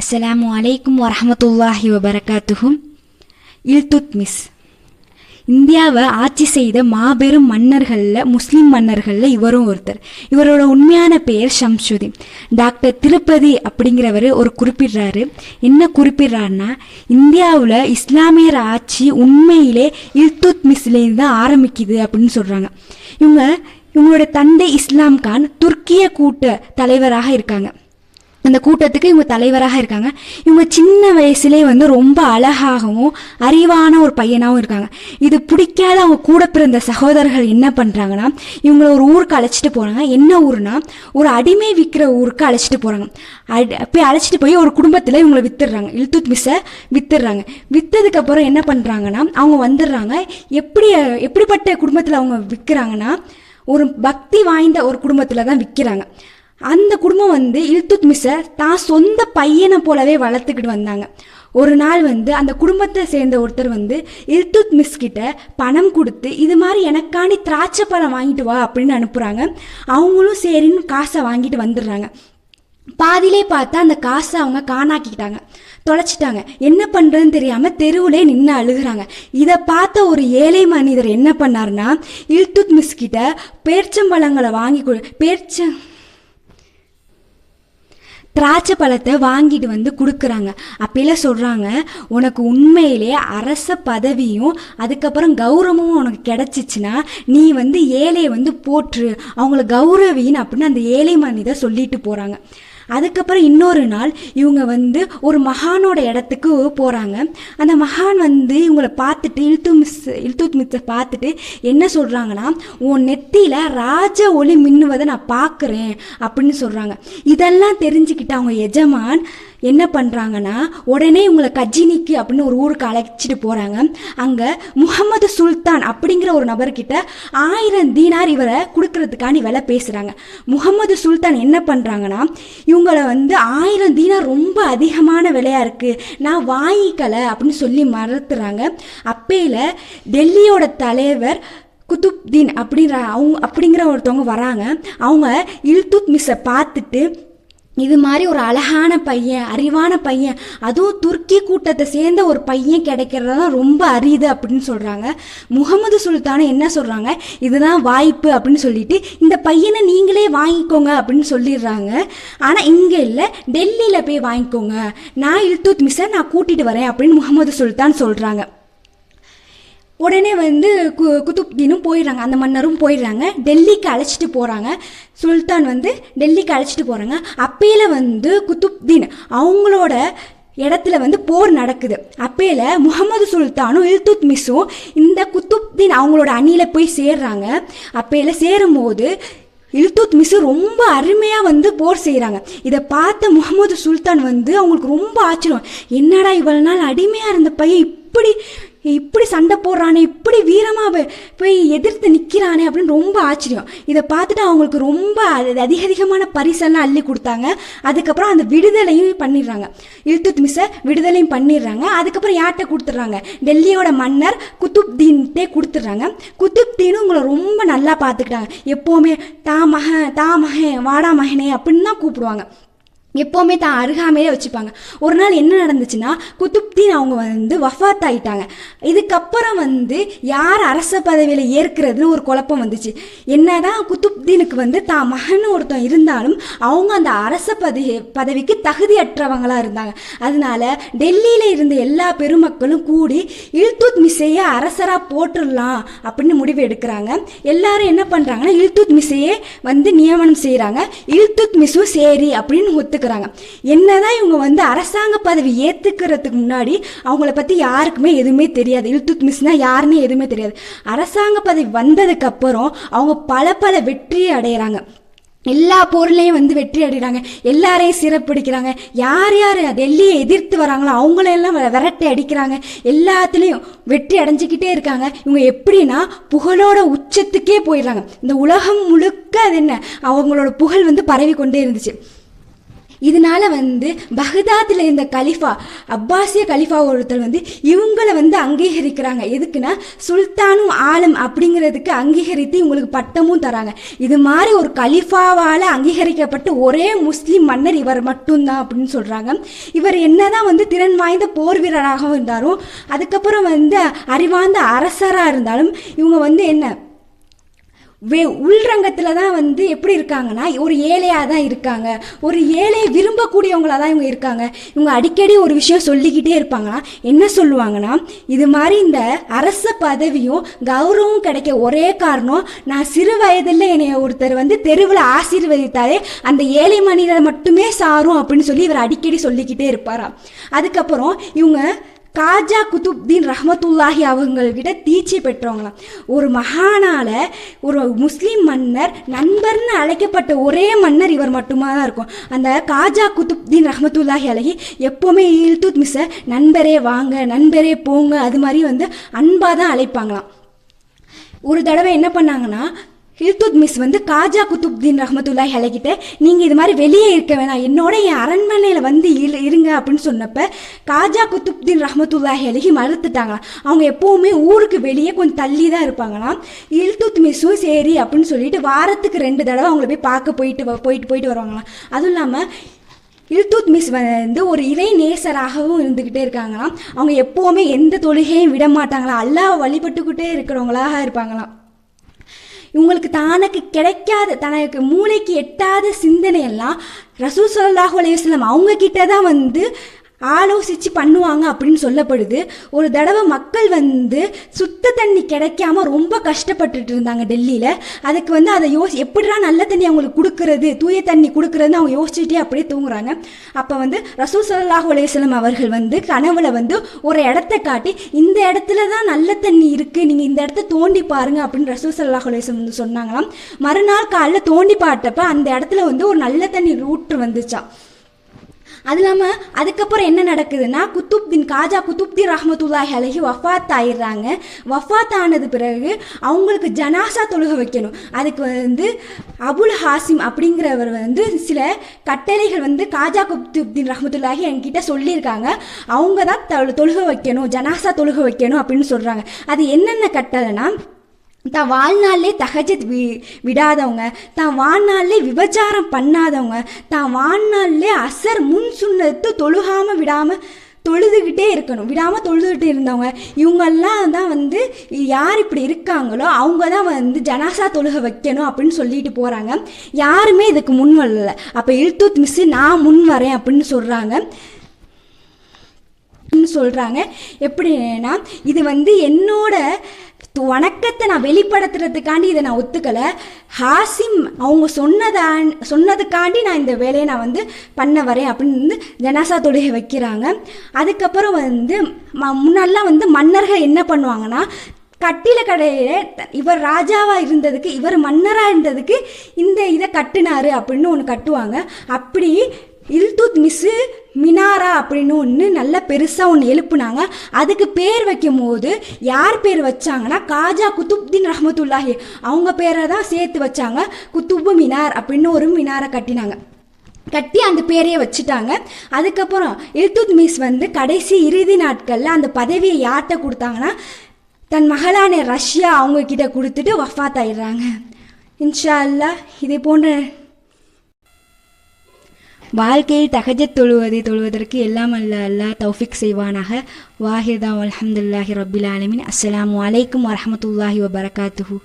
அஸ்ஸலாமு அலைக்கும் வரமத்துல்லாஹி வபரகாத்துஹும் இல்துத்மிஸ். இந்தியாவை ஆட்சி செய்த மாபெரும் மன்னர்களில் முஸ்லீம் மன்னர்களில் இவரும் ஒருத்தர். இவரோட உண்மையான பெயர் ஷம்சுதீன். டாக்டர் திருப்பதி அப்படிங்கிறவர் ஒரு குறிப்பிடுறாரு. என்ன குறிப்பிடுறாருன்னா இந்தியாவில் இஸ்லாமியர் ஆட்சி உண்மையிலே இல்துத்மிஸ்லேருந்து தான் ஆரம்பிக்குது அப்படின்னு சொல்கிறாங்க இவங்க இவங்களோட தந்தை இஸ்லாம் கான் துர்க்கிய கூட்ட தலைவராக இருக்காங்க. அந்த கூட்டத்துக்கு இவங்க தலைவராக இருக்காங்க. இவங்க சின்ன வயசுலேயே வந்து ரொம்ப அழகாகவும் அறிவான ஒரு பையனாகவும் இருக்காங்க. இது பிடிக்காத அவங்க கூட பிறந்த சகோதரர்கள் என்ன பண்ணுறாங்கன்னா இவங்களை ஒரு ஊருக்கு அழைச்சிட்டு போகிறாங்க என்ன ஊர்னா ஒரு அடிமை விற்கிற ஊருக்கு அழைச்சிட்டு போகிறாங்க அடி போய் அழைச்சிட்டு போய் ஒரு குடும்பத்தில் இவங்களை வித்துடுறாங்க. இல்துத் மிஸ்ஸை வித்துடுறாங்க. விற்றதுக்கப்புறம் என்ன பண்ணுறாங்கன்னா அவங்க வந்துடுறாங்க. எப்படி எப்படிப்பட்ட குடும்பத்தில் அவங்க விற்கிறாங்கன்னா ஒரு பக்தி வாய்ந்த ஒரு குடும்பத்தில் தான் விற்கிறாங்க அந்த குடும்பம் வந்து இல்துத் மிஸ்ஸை தான் சொந்த பையனை போலவே வளர்த்துக்கிட்டு வந்தாங்க. ஒரு நாள் வந்து அந்த குடும்பத்தை சேர்ந்த ஒருத்தர் வந்து இல்துத் மிஸ் கிட்ட பணம் கொடுத்து இது மாதிரி எனக்காண்டி திராட்சை பழம் வாங்கிட்டு வா அப்படின்னு அனுப்புகிறாங்க அவங்களும் சரின்னு காசை வாங்கிட்டு வந்துடுறாங்க. பாதியிலே பார்த்தா அந்த காசை அவங்க காணாக்கிட்டாங்க தொலைச்சிட்டாங்க. என்ன பண்ணுறதுன்னு தெரியாமல் தெருவிலே நின்று அழுகுறாங்க. இதை பார்த்த ஒரு ஏழை மனிதர் என்ன பண்ணாருன்னா இல்துத் மிஸ் கிட்ட பேர்ச்சம்பழங்களை வாங்கி கொடு பேர்ச்ச திராட்சை பழத்தை வாங்கிட்டு வந்து கொடுக்குறாங்க. அப்பெல்லாம் சொல்கிறாங்க உனக்கு உண்மையிலே அரச பதவியும் அதுக்கப்புறம் கௌரவமும் உனக்கு கிடச்சிச்சின்னா நீ வந்து ஏழையை வந்து போற்று. அவங்கள கௌரவின்னு அப்படின்னு அந்த ஏழை மனிதர் சொல்லிட்டு போகிறாங்க அதுக்கப்புறம் இன்னொரு நாள் இவங்க வந்து ஒரு மகானோட இடத்துக்கு போகிறாங்க அந்த மகான் வந்து இவங்களை பார்த்துட்டு இழுத்து மிஸ் இல்துத் மிஸ்ஸை பார்த்துட்டு என்ன சொல்கிறாங்கன்னா உன் நெத்தியில் ராஜ ஒளி மின்னுவதை நான் பார்க்குறேன் அப்படின்னு சொல்கிறாங்க இதெல்லாம் தெரிஞ்சுக்கிட்ட அவங்க எஜமான் என்ன பண்ணுறாங்கன்னா உடனே இவங்களை கஜினிக்கு அப்படின்னு ஒரு ஊருக்கு அழைச்சிட்டு போகிறாங்க அங்கே முகமது சுல்தான் அப்படிங்கிற ஒரு நபர்கிட்ட ஆயிரம் தீனார் இவரை கொடுக்கறதுக்காண்டி வில பேசுகிறாங்க முகமது சுல்தான் என்ன பண்ணுறாங்கன்னா இவங்கள வந்து ஆயிரம் தீனார் ரொம்ப அதிகமான விலையாக இருக்குது நான் வாங்கிக்கலை அப்படின்னு சொல்லி மறுத்துறாங்க. அப்பையில் டெல்லியோட தலைவர் குதுப்தீன் அப்படிங்கிற அவங்க அப்படிங்கிற ஒருத்தவங்க வராங்க. அவங்க இல்துத் மிஸ்ஸை பார்த்துட்டு இது மாதிரி ஒரு அழகான பையன் அறிவான பையன் அதுவும் துருக்கி கூட்டத்தை சேர்ந்த ஒரு பையன் கிடைக்கிறதா ரொம்ப அரியுது அப்படின்னு சொல்கிறாங்க முகமது சுல்தானும் என்ன சொல்கிறாங்க இதுதான் வாய்ப்பு அப்படின்னு சொல்லிட்டு இந்த பையனை நீங்களே வாங்கிக்கோங்க அப்படின்னு சொல்லிடுறாங்க. ஆனால் இங்கே இல்லை டெல்லியில் போய் வாங்கிக்கோங்க. நான் இல்துத் மிஸ்ஸை நான் கூட்டிகிட்டு வரேன் அப்படின்னு முகமது சுல்தான் சொல்கிறாங்க உடனே வந்து கு குதுப்தீனும் போயிடுறாங்க. அந்த மன்னரும் போயிடுறாங்க. டெல்லிக்கு அழைச்சிட்டு போகிறாங்க சுல்தான் வந்து டெல்லிக்கு அழைச்சிட்டு போகிறாங்க அப்பையில் வந்து குதுப்தீன் அவங்களோட இடத்துல வந்து போர் நடக்குது. அப்பையில முகமது சுல்தானும் இல்துத் மிஸ்ஸும் இந்த குத்துப்தீன் அவங்களோட அணியில் போய் சேர்றாங்க. அப்பையில சேரும்போது இல்துத் மிஸ்ஸு ரொம்ப அருமையாக வந்து போர் செய்கிறாங்க இதை பார்த்த முகமது சுல்தான் வந்து அவங்களுக்கு ரொம்ப ஆச்சரியம். என்னடா இவ்வளோ நாள் அடிமையாக இருந்த பையன் இப்படி இப்படி சண்டை போடுறானே இப்படி வீரமாக போய் எதிர்த்து நிற்கிறானே அப்படின்னு ரொம்ப ஆச்சரியம். இதை பார்த்துட்டு அவங்களுக்கு ரொம்ப அதிக அதிகமான பரிசெல்லாம் அள்ளி கொடுத்தாங்க. அதுக்கப்புறம் அந்த விடுதலையும் பண்ணிடுறாங்க. இல்துத் மிஸ்ஸை விடுதலையும் பண்ணிடுறாங்க. அதுக்கப்புறம் யார்கிட்ட கொடுத்துட்றாங்க? டெல்லியோட மன்னர் குத்துப்தீன்கிட்டே கொடுத்துட்றாங்க. குத்துப்தீனும் உங்களை ரொம்ப நல்லா பார்த்துக்கிட்டாங்க. எப்போவுமே தா மகன் தா மகன் வாடா மகனே அப்படின்னு தான் கூப்பிடுவாங்க. எப்போவுமே தான் அருகாமையிலே வச்சுப்பாங்க. ஒரு நாள் என்ன நடந்துச்சுன்னா குத்துப்தீன் அவங்க வந்து வஃபாத் ஆகிட்டாங்க இதுக்கப்புறம் வந்து யார் அரச பதவியில் ஏற்கிறதுன்னு ஒரு குழப்பம் வந்துச்சு. என்னதான் குத்துப்தீனுக்கு வந்து தான் மகன் ஒருத்தன் இருந்தாலும் அவங்க அந்த அரச பதவி பதவிக்கு தகுதியற்றவங்களாக இருந்தாங்க. அதனால டெல்லியில் இருந்த எல்லா பெருமக்களும் கூடி இல்துத் மிஸ்ஸையே அரசராக போட்டுடலாம் அப்படின்னு முடிவு எடுக்கிறாங்க. எல்லாரும் என்ன பண்ணுறாங்கன்னா இல்துத் மிசையே வந்து நியமனம் செய்கிறாங்க இல்துத் மிஸ்ஸும் சரி அப்படின்னு ஒத்துக்க இருக்கிறாங்க என்னதான் இவங்க வந்து அரசாங்க பதவி ஏற்றுக்கிறதுக்கு முன்னாடி அவங்கள பற்றி யாருக்குமே எதுவுமே தெரியாது. இல்துத் மிஸ்னா யாருன்னு எதுவுமே தெரியாது. அரசாங்க பதவி வந்ததுக்கு அப்புறம் அவங்க பல பல வெற்றியை அடையிறாங்க. எல்லா போர்லையும் வந்து வெற்றி அடைகிறாங்க எல்லாரையும் சிறப்பிடிக்கிறாங்க. யார் யார் டெல்லியை எதிர்த்து வராங்களோ அவங்களெல்லாம் விரட்டி அடிக்கிறாங்க. எல்லாத்துலேயும் வெற்றி அடைஞ்சிக்கிட்டே இருக்காங்க. இவங்க எப்படின்னா புகழோட உச்சத்துக்கே போயிடுறாங்க. இந்த உலகம் முழுக்க அது என்ன? அவங்களோட புகழ் வந்து பரவி கொண்டே இருந்துச்சு. இதனால வந்து பகதாத்தில் இருந்த கலிஃபா அப்பாசிய கலிஃபா ஒருத்தர் வந்து இவங்கள வந்து அங்கீகரிக்கிறாங்க. எதுக்குன்னா சுல்தானும் ஆலம் அப்படிங்கிறதுக்கு அங்கீகரித்து இவங்களுக்கு பட்டமும் தராங்க. இது மாதிரி ஒரு கலிஃபாவால் அங்கீகரிக்கப்பட்ட ஒரே முஸ்லீம் மன்னர் இவர் மட்டும்தான் அப்படின்னு சொல்கிறாங்க இவர் என்னதான் வந்து திறன் வாய்ந்த போர் வீரராகவும் இருந்தாலும் அதுக்கப்புறம் வந்து அறிவார்ந்த அரசராக இருந்தாலும் இவங்க வந்து என்ன வே உள்ரங்கத்தில் தான் வந்து எப்படி இருக்காங்கன்னா ஒரு ஏழையாக தான் இருக்காங்க. ஒரு ஏழையை விரும்பக்கூடியவங்களாக தான் இவங்க இருக்காங்க. இவங்க அடிக்கடி ஒரு விஷயம் சொல்லிக்கிட்டே இருப்பாங்கன்னா என்ன சொல்லுவாங்கன்னா இது மாதிரி இந்த அரச பதவியும் கௌரவம் கிடைக்க ஒரே காரணம் நான் சிறு வயதில் என்னை ஒருத்தர் வந்து தெருவில் ஆசீர்வதித்தாலே அந்த ஏழை மனிதரை மட்டுமே சாரும் அப்படின்னு சொல்லி இவர் அடிக்கடி சொல்லிக்கிட்டே இருப்பாராம். அதுக்கப்புறம் இவங்க காஜா குதுப்தீன் ரஹமத்துல்லாஹி அவங்கள்கிட்ட தீட்சி பெற்றவங்களாம். ஒரு மகானால ஒரு முஸ்லீம் மன்னர் நண்பர்னு அழைக்கப்பட்ட ஒரே மன்னர் இவர் மட்டுமா தான் இருக்கும். அந்த காஜா குதுப்தீன் ரஹமத்துல்லாஹி அழகி எப்போவுமே இல்துத் மிஸ்ஸை நண்பரே வாங்க நண்பரே போங்க அது மாதிரி வந்து அன்பாக தான் அழைப்பாங்களாம். ஒரு தடவை என்ன பண்ணாங்கன்னா ஹில்துத் மிஸ் வந்து காஜா குத்துப்தீன் ரஹமத்துல்லாய் ஹலகிட்ட நீங்கள் இது மாதிரி வெளியே இருக்க வேணாம். என்னோட என் அரண்மனையில் வந்து இரு- இருங்க அப்படின்னு சொன்னப்ப காஜா குத்துப்தீன் ரஹமத்துல்லாய் ஹலகி மறுத்துட்டாங்களாம். அவங்க எப்போவுமே ஊருக்கு வெளியே கொஞ்சம் தள்ளி தான் இருப்பாங்களாம். இல்துத் மிஸ்ஸும் சரி அப்படின்னு சொல்லிட்டு வாரத்துக்கு ரெண்டு தடவை அவங்கள போய் பார்க்க போயிட்டு வ- போயிட்டு போயிட்டு வருவாங்களாம். அதுவும் இல்லாமல் இல்துத் மிஸ் வந்து ஒரு இறை நேசராகவும் இருந்துக்கிட்டே இருக்காங்களாம். அவங்க எப்போவுமே எந்த தொழுகையும் விட மாட்டாங்களாம். அல்லாஹ் வழிபட்டுக்கிட்டே இருக்கிறவங்களாக இருப்பாங்களாம். இவங்களுக்கு தனக்கு கிடைக்காத தனக்கு மூளைக்கு எட்டாத சிந்தனையெல்லாம் ரசூல் சொல்லாஹு அலைஹி அவங்க கிட்ட தான் வந்து ஆலோசித்து பண்ணுவாங்க அப்படின்னு சொல்லப்படுது. ஒரு தடவை மக்கள் வந்து சுத்த தண்ணி கிடைக்காம ரொம்ப கஷ்டப்பட்டுட்டு இருந்தாங்க டெல்லியில். அதுக்கு வந்து அதை யோசி எப்படிடா நல்ல தண்ணி அவங்களுக்கு கொடுக்கறது தூய தண்ணி கொடுக்கறதுன்னு அவங்க யோசிச்சுட்டே அப்படியே தூங்குறாங்க. அப்போ வந்து ரசூ ஸல்லல்லாஹு அலைஹி அவர்கள் வந்து கனவுல வந்து ஒரு இடத்த காட்டி இந்த இடத்துல தான் நல்ல தண்ணி இருக்குது நீங்கள் இந்த இடத்த தோண்டி பாருங்க அப்படின்னு ரசூ ஸல்லல்லாஹு அலைஹி வந்து சொன்னாங்களாம். மறுநாள் காலைல தோண்டி பாட்டப்ப அந்த இடத்துல வந்து ஒரு நல்ல தண்ணி ரூட் வந்துச்சா. அது இல்லாமல் அதுக்கப்புறம் என்ன நடக்குதுன்னா குத்துப்தீன் காஜா குத்துப்தீன் ரஹமத்துல்லாஹி அழகி வஃபாத் ஆயிடுறாங்க வஃபாத் ஆனது பிறகு அவங்களுக்கு ஜனாசா தொழுக வைக்கணும். அதுக்கு வந்து அபுல் ஹாசிம் அப்படிங்கிறவர் வந்து சில கட்டளைகள் வந்து காஜா குத்துப்தீன் ரஹமத்துல்லாஹி என்கிட்ட சொல்லியிருக்காங்க. அவங்க தான் தொழுக வைக்கணும் ஜனாசா தொழுக வைக்கணும் அப்படின்னு சொல்கிறாங்க அது என்னென்ன கட்டளைனா தான் வாழ்நாள்லே தகஜத் வி விடாதவங்க. தான் வாழ்நாள்லே விபச்சாரம் பண்ணாதவங்க. தான் வாழ்நாள்லே அசர் முன் சுண்ணத்து தொழுகாமல் விடாமல் தொழுதுகிட்டே இருக்கணும். விடாமல் தொழுதுகிட்டே இருந்தவங்க. இவங்கெல்லாம் தான் வந்து யார் இப்படி இருக்காங்களோ அவங்க தான் வந்து ஜனாசா தொழுக வைக்கணும் அப்படின்னு சொல்லிட்டு போகிறாங்க யாருமே இதுக்கு முன் வரல. அப்போ இல்துத் மிஸ்ஸு நான் முன் வரேன் அப்படின்னு சொல்கிறாங்க சொல்கிறாங்க எப்படின்னா இது வந்து என்னோட வணக்கத்தை நான் வெளிப்படுத்துறதுக்காண்டி இதை நான் ஒத்துக்கலை. ஹாசிம் அவங்க சொன்னதா சொன்னதுக்காண்டி நான் இந்த வேலையை நான் வந்து பண்ண வரேன் அப்படின்னு வந்து ஜனாசா தொழுகை வைக்கிறாங்க. அதுக்கப்புறம் வந்து ம- முன்னாடிலாம் வந்து மன்னர்கள் என்ன பண்ணுவாங்கன்னா கட்டில கடையில் இவர் ராஜாவாக இருந்ததுக்கு இவர் மன்னராக இருந்ததுக்கு இந்த இதை கட்டினாரு அப்படின்னு ஒன்று கட்டுவாங்க. அப்படி இல்துத் மிஸ்ஸு மினாரா அப்படின்னு ஒன்று நல்ல பெருசாக ஒன்று எழுப்புனாங்க. அதுக்கு பேர் வைக்கும் போது யார் பேர் வச்சாங்கன்னா காஜா குத்துப்தீன் ரஹமத்துல்லாஹி. அவங்க பேரை தான் சேர்த்து வச்சாங்க. குத்துபு மினார் அப்படின்னு ஒரு மினாரை கட்டினாங்க. கட்டி அந்த பேரையே வச்சுட்டாங்க. அதுக்கப்புறம் இல்துத் மிஸ் வந்து கடைசி இறுதி நாட்களில் அந்த பதவியை யார்கிட்ட கொடுத்தாங்கன்னா தன் மகளான ரஷ்யா அவங்க கிட்ட கொடுத்துட்டு வஃபாத் ஆயிடுறாங்க இன்ஷா அல்லா இதே போன்ற வாழ்க்கையில் தகஜத் தொழுவதை தொழுவதற்கு எல்லாம் அல்ல அல்லாஹ் தௌஃபிக் செய்வானாக. வாஹிதா அலமதுல்லாஹி ரபில் ஆலமின். அஸ்லாம் அலைக்கும் வரமத்துல்லாஹி வபரகாத்துஹூ.